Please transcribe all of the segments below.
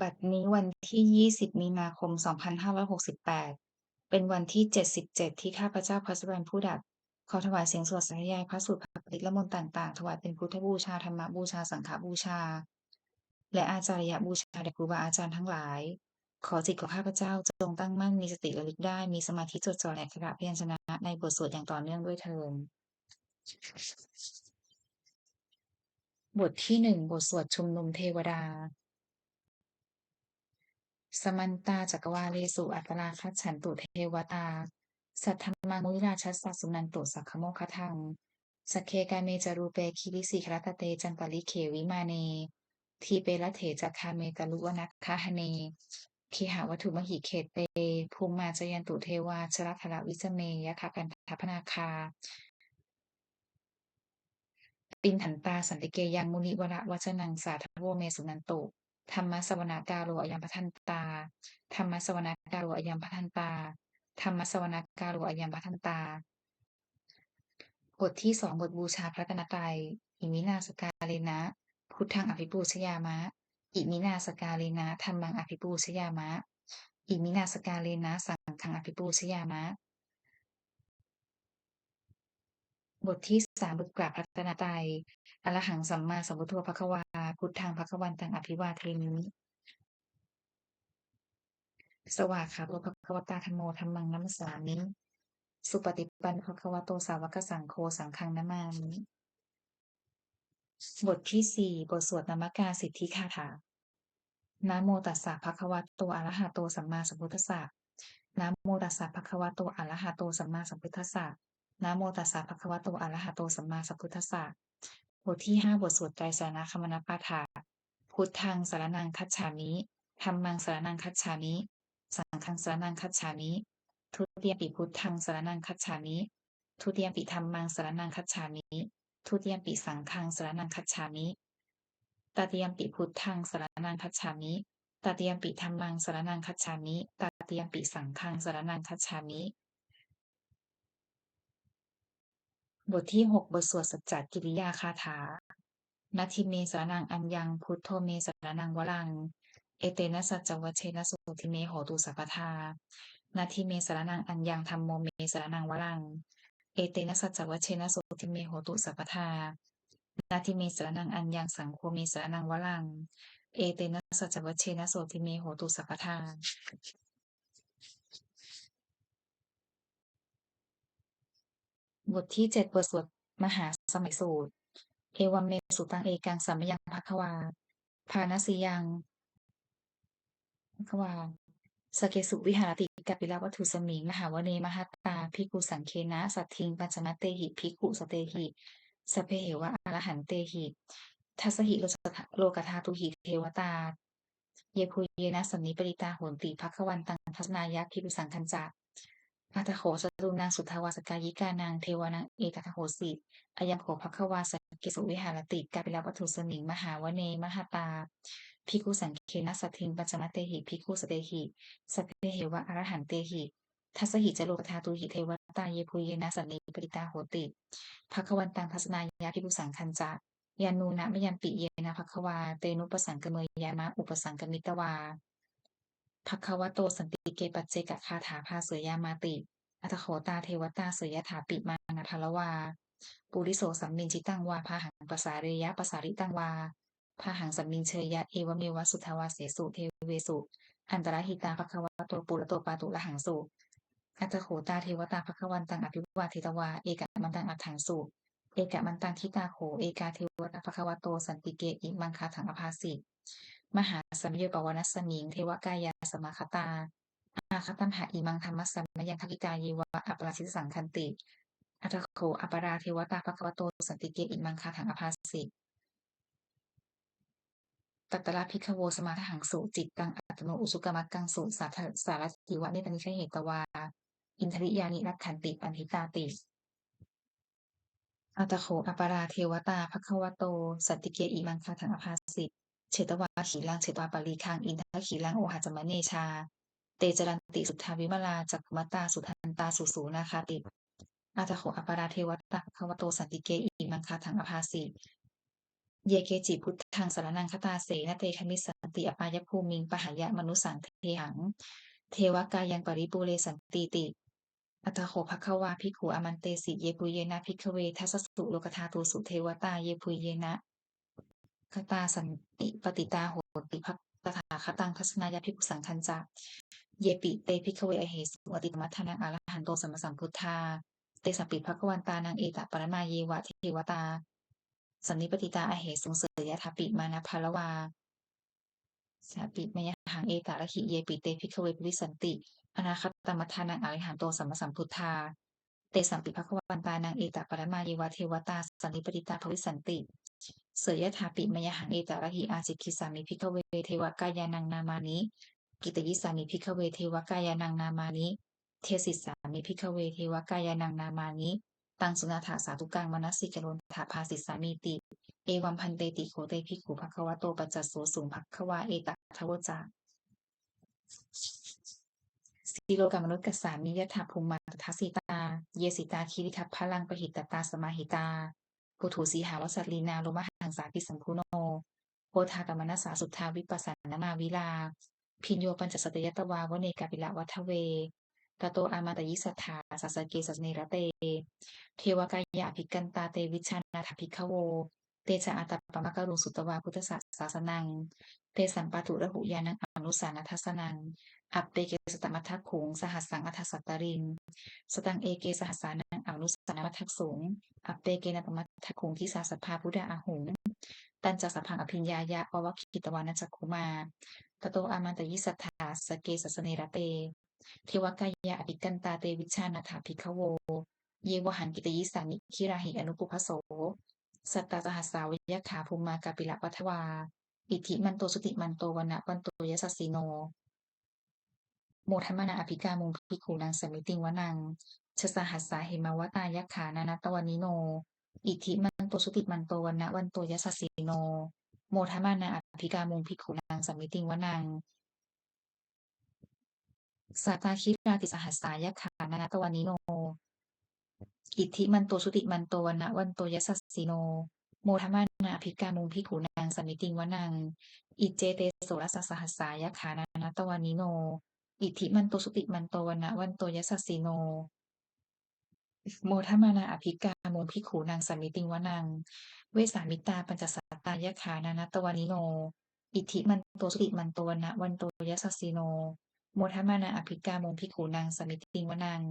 บัดนี้วันที่ 20 มีนาคม 2568 เป็นวันที่ 77 ที่ข้าพเจ้าพระสุวรรณผู้ดับ ขอถวายเสียงสวดสายายพระสูตรพระปริตละมนต์ต่าง ๆ ถวายเป็นพุทธบูชาธรรมบูชาสังฆบูชา และอาจาริยบูชาแด่ครูบาอาจารย์ทั้งหลาย ขอจิตของข้าพเจ้าจงตั้งมั่นมีสติระลึกได้มีสมาธิจดจ่อในอักขระพยัญชนะ ในบทสวดอย่างต่อเนื่องด้วยเทอญบทที่1บทสวดชุมนุมเทวดา สมันตาจักวาเลสุอัตตราคัจฉันตุเทวตา สัทธมังมุนิราชัสสสุนันตุสักขโมคทังสเคกาเมจารูเปคิริสิครตเตจันตลิเขวิมาเน ทีเปละเถจักคาเมตลุวนักคาหเน คีหาวัตถุมหิเขตเปภูมิมาจยันตุเทวาชรคละวิจเมยะคะกันทัพนาคา ปินถันตาสันติเกยังมุนิวระวัจนังสาทโวเมสุนันตุธรรมสวนากาโรอยัมปทันตา ธรรมสวนากาโรอยัมปทันตา ธรรมสวนากาโรอยัมปทันตา บทที่สองบทบูชาพระตนตรัยอิมินาสกาเลนะ พุทธังอภิปูชยามะ อิมินาสกาเลนะธรรมังอภิปูชยามะ อิมินาสกาเลนะสังฆังอภิปูชยามะ บทที่สามบทกราบพระตนตรัยอรหังสัมมาสัมพุทโธภควา พุทธังภควันตังอภิวาเทมิสวากขาโตภควตาธรรมโมธรรมังนัมสสามิ สุปฏิปันภควโตสาวกสังโฆสังฆังนามามิ บทที่สี่บทสวดนมการสิทธิคาถานะโมตัสสะภะคะวะโตอะระหะโตสัมมาสัมพุทธัสสะนะโมตัสสะภะคะวะโตอะระหะโตสัมมาสัมพุทธัสสะนะโมตัสสะภะคะวะโตอะระหะโตสัมมาสัมพุทธัสสะบทที่ห้าบทสวดไตรสรณคมนปาฐาพุทธังสารนังคัจฉามิธรรมังสารนังคัจฉามิสังฆังสารนังคัจฉามิทุติยมปิพุทธังสารนังคัจฉามิทุติยมปิธรรมังสารนังคัจฉามิ ทุติยมปิสังฆังสรนังคัจฉามิตติยมปิพุทธังสรนังคัจฉามิตติยมปิธรรมังสรนังคัจฉามิตติยมปิสังฆังสรนังคัจฉามิบทที่หกบทสวดสัจจกิริยาคาถานาทิเมสรนังอัญญัง พุทโธเมสรนังวรัง เอเตนะสัจจวัชเชนะสุทิเมโหตุสัพพทานาทิเมสรนังอัญญังธรรมโมเมสรนังวรัง เอเตนะสัจจวัชเชนะสุทิเมโหตุสัพพทา นาทิเมสรนังอัญญังสังโฆเมสรนังวรัง เอเตนะสัจจวัชเชนะโสทิเมโหตุสัพพทาบทที่เจ็ดบทสวดมหาสมัยสูตร เอวัมเมสุตังเอกังสัมมยังภควาภาณสียังภควา สเกสุวิหารติกัปปิลวัตถุสมิง มหาวเนมหัตตาภิกุสังเคนะ สัตทิง ปัญจมเตหิภิกุสเตหิสเพเหวะอรหันเตหิทัสหิโลสทโลกธาตุหิเทวตา เยภูเยนะสันนิปริตาโหนติภควันตังทัศนายะภิกุสังคัญจักอัตโขสตุนางสุทาวาสกายิกานางเทวานางเอกตโหสิอายังโขภควาส กิสุวิหารติกาปิลวัตถุสมิงมหาวเนมหตาพิคุสังเคนะสัทิงปัจจมเตหิพิคุสเตหิสเพเหวะอรหันเตหิทัสหิจโลกธาตุหิเทวตาเยภูเยนะสันนิปริตาโหติภควันตังทัศนายะพิคุสังคัญจักยานูนะมยันปิเยนะภควาเตนุปสังกเมยยามะอุปสังกมิตวาภควโตสันติเกปัจเจกคาถาภาเสยยามาติอัตโขตาเทวตาเสยยถาปิมานาทลวา ปุริโสสัมมินจิตังวาพาหังปสาเรยะปสาริตังวาพาหังสัมมินเชยยะเอวเมวะสุทาวาเสสุเทเวสุอันตรหิตาภควโตปุระโตปาตุละหังสุอัตโขตาเทวตาภควันตังอภิวาเทตวาเอกะมันตังอัฏฐังสุเอกะมันตังทิตาโขเอกาเทวตาภควโตสันติเกอิมังคาถังอภาสิมหาสัมโยปวนัสมิงเทวกายาสมาคตาอาคตัมหะอิมังธรรมสสัมมยังคกิกาเยวะอัปราชิตสังคันติ อัตโขอัปราเทวตาภควโตสันติเกอิมังคาถังอภาสิตัตตระพิกขโวสมาทหังสุจิตตังอัตโนอุสุกมักกังสุสาธสารติวะเนตันิชเหตวา อินทริยานิรักขันติปันทิตาติ อัตโขอัปราเทวตาภควโตสันติเกอิมังคาถังอภาสิเฉตวาขีลังเฉตวาปารีคังอินทขีลังโอหะจมเนชา เตจรันติสุทธาวิมลาจักมตาสุทันตาสุสูนาคาติ อาตโขอัปาราเทวตาภควโตสันติเกอิมังคาทังอภาสิเยเกจิพุทธังสารนังคตาเสนเตคมิสันติอปายภูมิงปหายะมนุสังเทหัง เทวกายังปริปูเรสันติติ อัตโขภควาภิกขุอมันเตสิเยปุเยนะภิกขเวทัสสุโลกธาตุสุเทวตาเยปุเยนะคตาสันติปฏิตาโหติภัตถาคตังทัศนายาภิกขุสังคัญจะเยปิเตภิกขเวอเหสุอติมัทธานังอรหันโตสัมมาสัมพุทธา ตสัมปิภควันตานังเอตปรมาเยวะเทวตา สันนิปติตาอเหสุงเสยยถาปิมานะภารวาสาปิมยหังเอตระหิเยปิเตภิกเวปุริสันติ อนาคตมัทานังอริหันโตสัมมสัมพุทธา เตสัมปิภควันตานังเอตปรมาเยวะเทวตา สันนิปติตาภวิสันติเสยยถาปิมยหังเอตระหิอาจิคิสามิภิกเวเทวกายานังนามานิกิตยิสามิภิกเวเทวกายานังนามานิ เทศิสามิภิกเวเทวกายานังนามานิตังสุนาถาสาธุกังมนัสสิกโรนถาภาสิสามีติ เอวัมพันเตติโคเตภิกขุภควะโตปัจจสโสสุงภควาเอตทวจาสีโลกามนุษย์กสามิยถาภูมิมาตทัสสิตา เยสิตาคิริทัพพลังปหิตตาสมาหิตาปุถุสีหาวสัตลีนาโลมหังสาปิสัมพุโนโพธากรรมนัสสาสุทธาวิปัสสนามาวิลา พิญโยปัญจสตยตวาวเนกาปิละวัทเว ตโตอามาตยิสัทธาสัสเกสัสเนระเต เทวกายะภิกันตาเตวิชานาถภิกขโว เตชะอัตตปมะกรุงสุตวาพุทธศาสสนัง เตสัมปาตุระหุยานังอนุสานัทสนัง อัปเปเกสตมัทถขุงสหัสสังอัทสัตตริงสตังเอเกสหัสสานังอนุสานัมัทสงอัปเปเกนะปมัทถขุงที่สาสภาพุทธาอาหุงตันจัสพังอภิญญายะปวคิตวานัจักขุมา ตโตอามันตยิสัทธาสเกสัสเนระเต เทวกายะอภิกันตาเตวิชานาถาภิกขโว เยวหันกิตยิสามิคิราหิอนุปุพโส สัตตาสหัสสาวิยขาภูมากาปิละวัทวา อิทิมันโตสุติมันโตวนะวันโตยสัสสิโน โมทัมนาอภิกามุงภิกขุนางสมิติงวนังชสหัสสาเหมาวตายะขานานัตวานิโน อิทิมันโตสุติมันโตวันะวันโตยสัสสิโน โมทัมนาอภิกามุงภิกขุนางสมิติงวนัง สัตตาคิราติสหัสสายขานานัตวานิโน อิทธิมันโตสุติมันโตวันะวันโตยสัสสิโน โมทัมานาอภิกามุงภิกขุนางสมิติงวนัง อิเจเตโสรสสหัสสายขานานัตวานิโน อิทธิมันโตสุติมันโตวันะวันโตยสัสสิโน โมทัมานาอภิกามุงภิกขุนางสมิติงวนัง เวสามิตาปัญจสัตตายขานานัตวานิโน อิทธิมันโตสุติมันโตวันะวันโตยสัสสิโน โมทัมานาอภิกามุงภิกขุนางสมิติงวนัง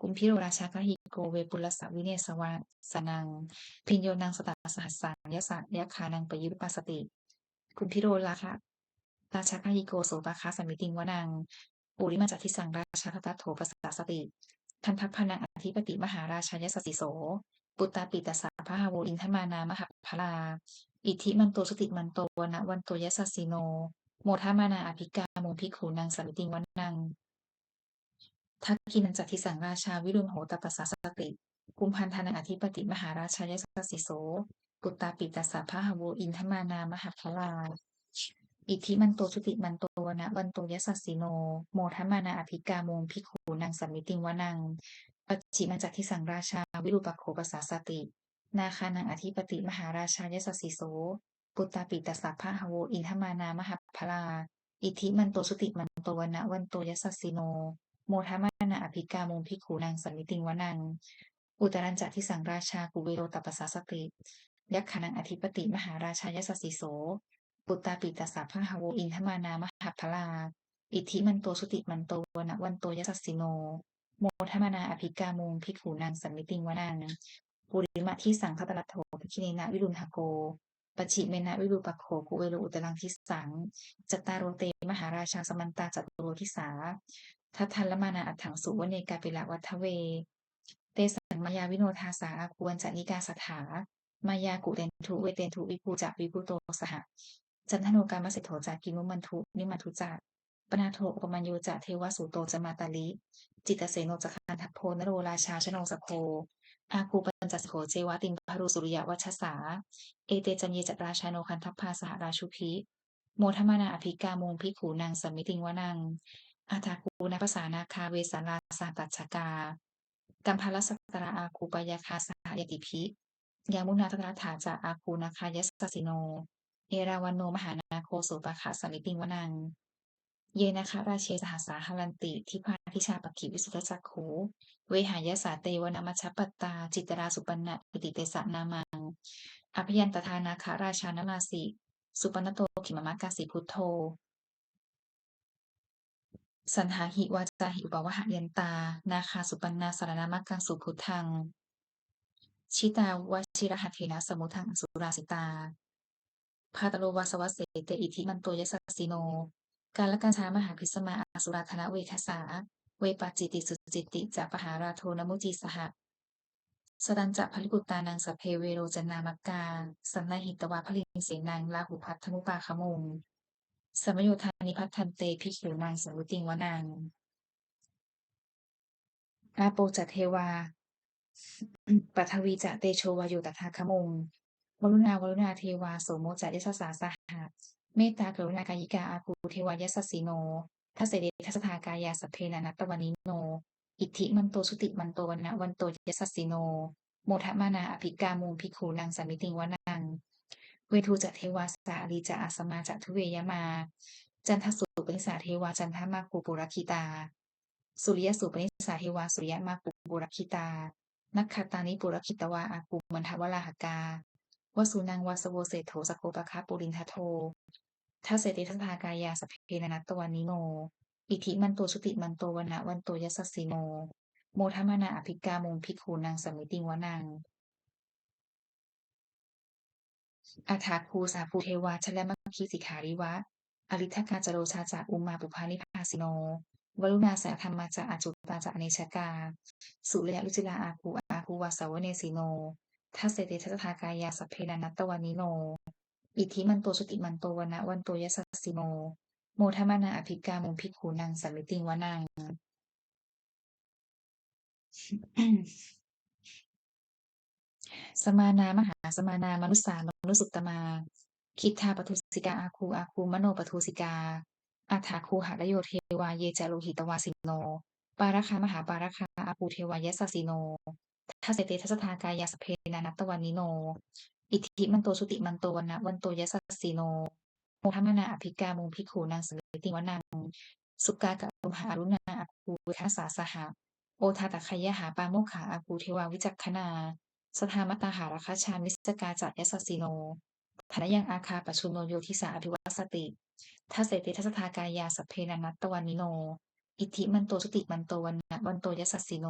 กุมพิโรราชากหิโกเวปุลสวิเนสวาสนัง พินโยนางสตาสหัสสายสัยคานังปยุปปัสสติกุมพิโรราคะราชากหิโกโสตาคาสมิติงวนังปุริมาจัตทิสังราชาคตโถปัสสสติ ทันทัพพนังอธิปติมหาราชายสสิโส ปุตตาปิตสสาพหาโวอินทมานามหพลา อิทิมันโตสติมันโตวนะวันโตยสัสสิโน โมทัมานาอภิกามุงภิกขุนางสมิติงวนังทักกินันจัตทิสังราชาวิรุณโหตปัสสะสติกุมพันธานังอธิปติมหาราชายสสสิโสปุตตาปิตสสาพหาโวอินทมานามหาพลาอิทธิมันโตสุติมันโตวนะวันโตยสัสสิโน โมทัมานาอภิกามงภิกขุนางสัมมิติงวนังปัจฉิมัจจทิสังราชาวิรูปักโขปัสสะสติ นาคานังอธิปติมหาราชายสสสิโส ปุตตาปิตสสาพะหาโวอินทมานามหพลา อิทธิมันโตสุติมันโตวนะวันโตยสัสสิโน โมทมานาอภิกามุงภิกขุนางสมิติงวนัง อุตรัญจทิสังราชากุเวโรตปัสสสติ ยักขานังอธิปติมหาราชายสสสิโส ปุตตาปิตสสาพะหาโวอินทมานามหพลา อิทธิมันโตสุติมันโตวนะวันโตยสัสสิโน โมทมานาอภิกามุงภิกขุนางสมิติงวนังปุริมะที่สังคตลัตโถภิกขิเนนะวิรุณหโก ปชิเมนะวิรูปัโขกุเวโรอุตรังทิสังจตตารโรเต มหาราชาสมันตาจัตุโรทิสาทัทันละมานาอัฏฐังสุวเนกาปิละวัทเว เตสังมายาวิโนทาสาอาควรจนิกาสถามายากุเตนทุเวเตนทุวิภูจักวิภูโตสหจันทโนกามสิทโธจากกิมุมันทุนิมันทุจักปนาโทอุปมัญโยจะเทวสุโตจะมาตาลิ จิตเสโนจะคันทัพโพนโรราชาชโนสโค อาคูปัญจสโขเจวะติงพารุสุริยวัชสา เอเตจันเยจัตราชาโนคันทัพพาสหราชุพิโมทมานาอภิกามุงภิกขุนางสมิติงวนัง อาทาคูนาภาษานาคาเวสาราสาตัชกากัมพลสัตราอาคูปยาคาสหยติภิยามุนาตนาถาจาอาคูนาคายัสสิโน เอราวันโนมหานาโคโสปะคะสมิติงวนัง เยนะคะราเชสหสาหรันติทิพาทิชาปกิวิสุทธจักขูเวหายสาเตวนามัชปัตตา จิตราสุปันนะปฏิเตสะนามังอภิยันตทานาคาราชานมาสิสุปนโตขิมมะกาสิพุทโธ สันหาหิวาจาหิอุปวหะยันตา นาคาสุปันนาสารนามักกังสุพุทธัง ชิตาวชิรหัตเถนะสมุทังสุราสิตาพาตโลวาสวัสเสเตอิทิมันโตยสัสสิโน การละกันชามหาพิสมาอสุราธนเวคสา เวปาจิติสุจิติจะปหาราโทนมุจีสหะสดันจะพลิกุตานังสเพเวโรจนามกกาสันนหิตวาพลิงเสนังลาหุพัทธนุปาขมุงสมโยธานิพัทธันเตพิขิวนังสมุติงวนังอาโปจัตเทวา ปัทวีจะเตโชวาโยตถาคมุงวรุณาวรุณาเทวาโสโมจะยสสาสหะ เมตตากรุณากายิกาอาภูเทวายสสสิโนทัสเสเดทัสทากายาสพเพนานัตตวานิโน อิทธิมันโตสุติมันโตวันนะวันโตยสสสิโน โมทมานาอภิกามุงพิกขูนังสามิติงวนัง เวทูจะเทวาสาลีจะอาสมาจะทุเวยมา จันทสุปนิสาเทวาจันทมาคูปุรคิตา สุริยสุปนิสาเทวาสุริยมาคูปุรคิตานักขตานิปุรคิตวาอากูมันทวราหกา วสุนังวาสโวเศโถสโคปะคาปุรินทโททัเสติทัทากายาสพเพนนัตตวานิโนอิทิมันโตชุติมันโตวันะวันโตยสัสสิโนโมทมนาอภิกามุงพิกขูนังสมิติงวนังอาถาภูสาภูเทวาชลมัคคีสิขาริวะ อริทกาจโรชาจากอุมาปุพานิพาสิโน วรุณาสาธรรมาจะอาจุตาจะอเนชกา สุริยลุจิลาอาคูอาคูวาสาวเนสิโน ทัสเสติทัสทากายาสพเพนานัตตวานิโน อิทธิมันโตชุติมันโตวันนะวันโตยสัสสิโนโมทมานาอภิกามุพิกขูนังสัมมิติวนังสมานามหาสมานามนุสามนุสุตตมา คิดทาปทุสิกาอาคูอาคูมโนปทุสิกาอาถาคูหะระโยเทวาเยจโลหิตวาสิโน ปาราคามหาปาราคาอาคูเทวายสสิโน ทัสเตทัสทากายาสเพนานัตตวานิโน อิทธิมันโตชุติมันโตวันนะวันโตยสสิโนโมทมนาอภิกามุงพิกขูนังสมิติวนังสุกากะรุหารุณาอาคูทัสสาสหะโอทาตะคยหาปาโมขาอาคูเทวาวิจักขนาสทามตาหาราคาชามิสกาจัดยสสิโนธนยังอาคาปชุโนโยทิสาอภิวัสติทัสเติทัสทากายาสเพนานัตตวานิโนอิทธิมันโตสุติมันโตวันนะวันโตยสสิโน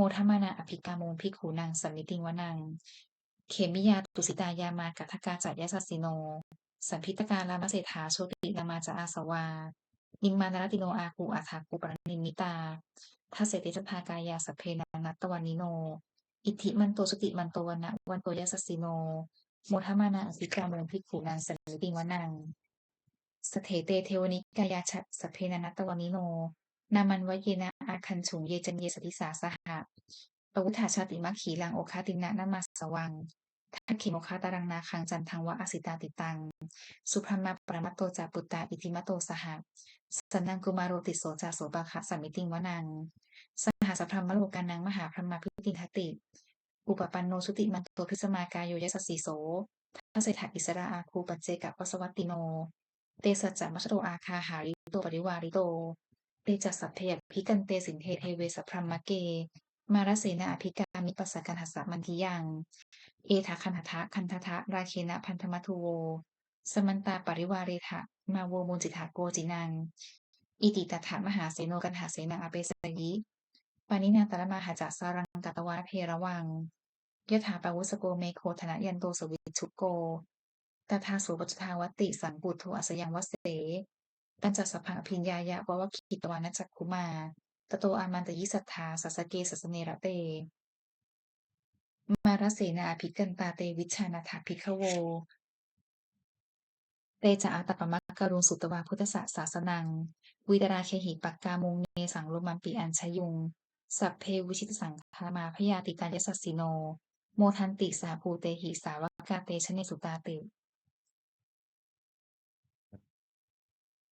โมทมานาอภิกามุงพิขูนังสัมมิติงวนัง เขมิยาตุสิตายามากัทกาจัดยสสิโน สัมพิตการามเศรษฐาโชตินามาจะอาสวา นิมานารติโนอาคูอาถาคูปรณิมิตาทัสเสติทัสทากายาสเพนานัตตวานิโน อิทธิมันโตสติมันโตวันนะวันโตยสสสิโน โมทมานาอภิกาโมงพิขูนังสันนิติงวนังสเถเตเทวนิกายาชัดสเพนานัตตวานิโน นามันวเยนะอาคันฉุงเยจันเยสติสาสหะปวุฒาชาติมัคขีลังโอคาตินะนามาสวังทักขิโมคาตารังนาคังจันทังวะอสิตาติตัง สุพรมาปรมัตโตจาปุตตาอิติมโตสหะสันนังกุมารโรติโสจาโสปะคะสัมมิติงวนัง สหสพรหมโลกานังมหาพรหมาพิติทติ อุปปันโนสุติมันโตพิสมากายโยยสัสสีโสทัสเสถาอิสระอาคูปัจเจกะวสวัตติโน เตสัจจะมัชโตอาคาหาริโตปริวาริโต เตจัสสัพเพยพิกันเตสินเทเทเวสพรหมเก มารเสนาอภิกามิปัสสกันหัสสะมันทิยัง เอทาคันทะคันทะราเคนะพันธมัทุโว สมันตาปริวาเรทะมาโวมุจิถาโกจินัง อิติตถามหาเสโนกันหาเสนาอเปสยิปานินาตระมาหาจัสารังกัตวาเพระวังยถาปวุสโกเมโคธนะยันโตสวิชุโกตถาสุปัจจทาวติสังปุถุอัสยังวเส ปัญจสัพพังอภิญญายะววคิตวานัจจคุมาตโตอามันตยิสัทธาสัสเกสัสเนระเต มารเสนาภิกันตาเตวิชานาถาภิกขโว เตจะอาตปมักกะรุงสุตวาพุทธศาสาสนัง วิตราเคหิปักกามุงเนสังโลมันปิอัญชยุง สัพเพวิชิตสังคามาพยาติการยสัสสิโน โมทันติสาภูเตหิสาวกาเตชเนสุตาเต